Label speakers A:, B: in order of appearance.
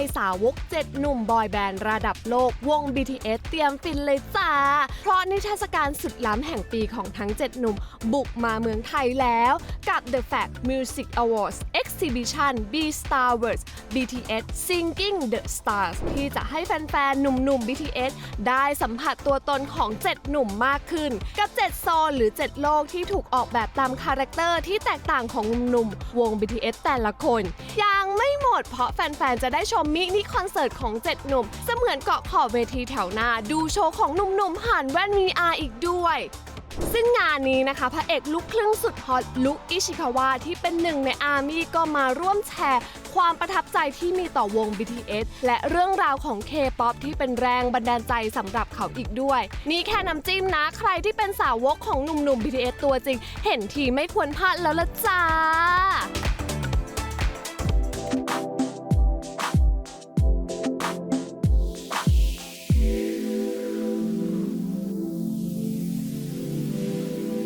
A: ยสาวก 7 หนุ่มบอยแบนด์ระดับโลกวง BTS เตรียมฟินเลยจ้า เพราะนิทรรศการสุดล้ำแห่งปีของทั้ง 7 หนุ่ม บุกมาเมืองไทยแล้ว กับ The Fact Music Awards Exhibition B Star Awards BTS Singing the Stars ที่จะให้แฟนๆ หนุ่มๆ BTS ได้สัมผัสตัวตนของ 7 หนุ่มมากขึ้น กับ 7 โซนหรือ 7 โลกที่ถูกออกแบบตามคาแรคเตอร์ที่แตกต่างของหนุ่มๆวง BTS แต่ละคนยัง ไม่หมด เพราะแฟน ๆ จะได้ชมมินิคอนเสิร์ตของ7หนุ่ม เสมือนเกาะขอบเวทีแถวหน้า ดูโชว์ของหนุ่มๆผ่านแว่น VR อีกด้วย ซึ่งงานนี้นะคะ พระเอกลูกครึ่งสุดฮอตลุคอิชิคาวะที่เป็นหนึ่งในอาร์มี่ก็มาร่วมแชร์ ความประทับใจที่มีต่อวง BTS และเรื่องราวของ K-POP ที่เป็นแรงบันดาลใจสำหรับเขาอีกด้วย นี่แค่น้ำจิ้มนะ ใครที่เป็นสาวกของหนุ่มๆ BTS ตัวจริง เห็นทีไม่ควรพลาดแล้วละจ้า